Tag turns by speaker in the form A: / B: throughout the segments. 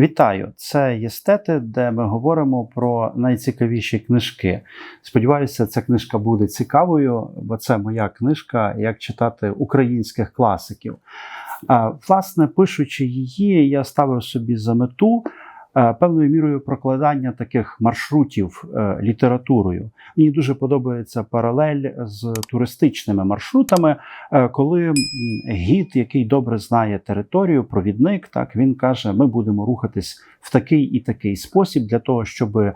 A: Вітаю! Це єстети, де ми говоримо про найцікавіші книжки. Сподіваюся, ця книжка буде цікавою, бо це моя книжка, як читати українських класиків. Власне, пишучи її, я ставив собі за мету певною мірою прокладання таких маршрутів е, літературою. Мені дуже подобається паралель з туристичними маршрутами, е, коли гід, який добре знає територію, провідник, так він каже: ми будемо рухатись в такий і такий спосіб для того, щоб е,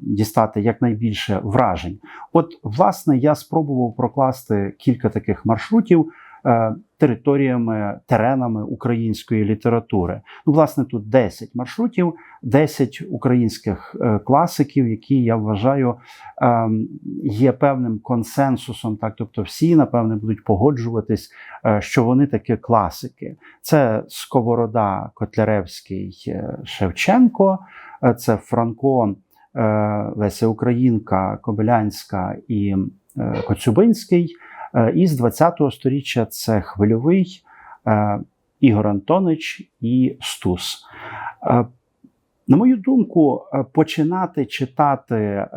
A: дістати якнайбільше вражень. От, власне, я спробував прокласти кілька таких маршрутів. Е, Територіями, теренами української літератури. Ну, власне, тут 10 маршрутів, 10 українських е, класиків, які я вважаю ем, є певним консенсусом. Так, тобто, всі напевне будуть погоджуватись, е, що вони такі класики. Це Сковорода, Котляревський, Шевченко, це Франко, Леся Українка, Кобилянська і Коцюбинський. Е, І з 20-го сторіччя це Хвильовий, е, Ігор Антонич і Стус. Е, На мою думку, починати читати,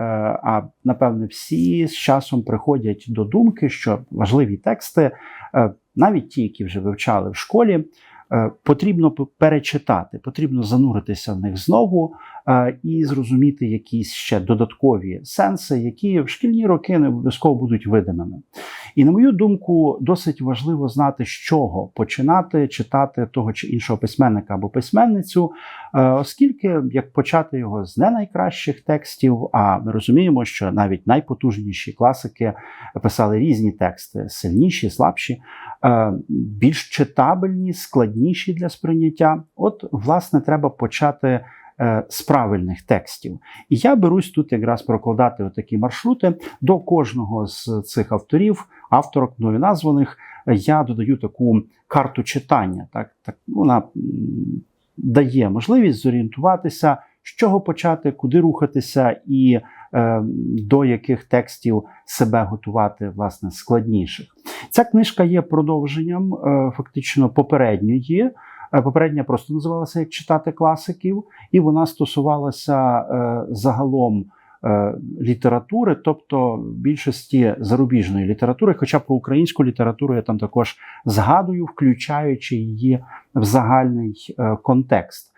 A: а напевне, всі з часом приходять до думки, що важливі тексти, навіть ті, які вже вивчали в школі, потрібно перечитати, потрібно зануритися в них знову і зрозуміти якісь ще додаткові сенси, які в шкільні роки не обов'язково будуть видимими. І на мою думку, досить важливо знати, з чого починати читати того чи іншого письменника або письменницю, е, оскільки як почати його з не найкращих текстів, а ми розуміємо, що навіть найпотужніші класики писали різні тексти, сильніші, слабші, е, більш читабельні, складніші для сприйняття. От, власне, треба почати. Е, З правильних текстів. І я берусь тут якраз прокладати такі маршрути до кожного з цих авторів, авторок мною названих, я додаю таку карту читання. Так, так вона дає можливість зорієнтуватися, з чого почати, куди рухатися, і е, до яких текстів себе готувати власне складніших. Ця книжка є продовженням е, фактично попередньої. Е, Попередня просто називалася як читати класиків, і вона стосувалася е, загалом е, літератури, тобто більшості зарубіжної літератури, хоча про українську літературу я там також згадую, включаючи її в загальний контекст.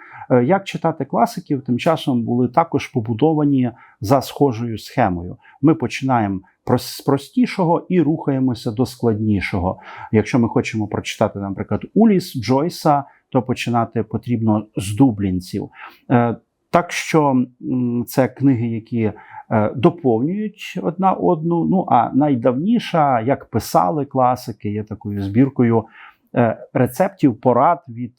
A: Як читати класиків, тим часом були також побудовані за схожою схемою. Ми починаємо з простішого і рухаємося до складнішого. Якщо ми хочемо прочитати, наприклад, Уліс Джойса, то починати потрібно з дублінців. Е, Так що це книги, які е, доповнюють одна одну. Ну а найдавніша, як писали класики, є такою збіркою е, рецептів, порад від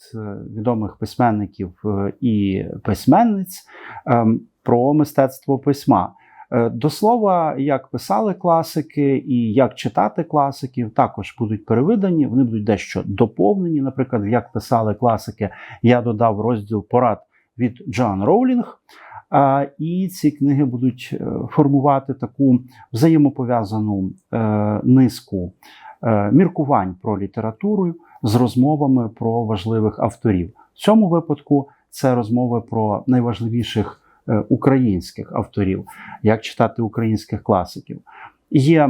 A: відомих письменників і письменниць ем, про мистецтво письма. Е, До слова, як писали класики і як читати класиків, також будуть перевидані, вони будуть дещо доповнені. Наприклад, як писали класики, я додав розділ порад від Джоан Роулінг. І ці книги будуть е, формувати таку взаємопов'язану е, низку міркувань про літературу з розмовами про важливих авторів. В цьому випадку це розмови про найважливіших українських авторів, як читати українських класиків. Є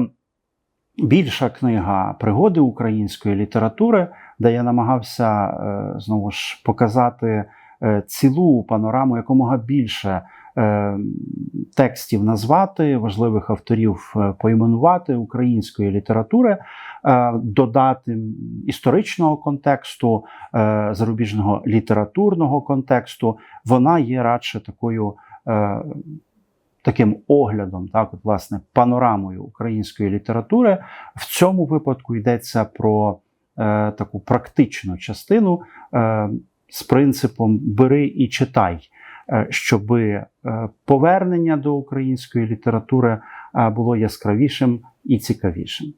A: більша книга пригоди української літератури, де я намагався е, знову ж показати е, цілу панораму якомога більше е, текстів назвати, важливих авторів е, поіменувати української літератури, е, додати історичного контексту, е, зарубіжного літературного контексту. Вона є радше такою. Е, Таким оглядом, так, власне, панорамою української літератури, в цьому випадку йдеться про е, таку практичну частину е, з принципом бери і читай, е, щоб е, повернення до української літератури було яскравішим і цікавішим.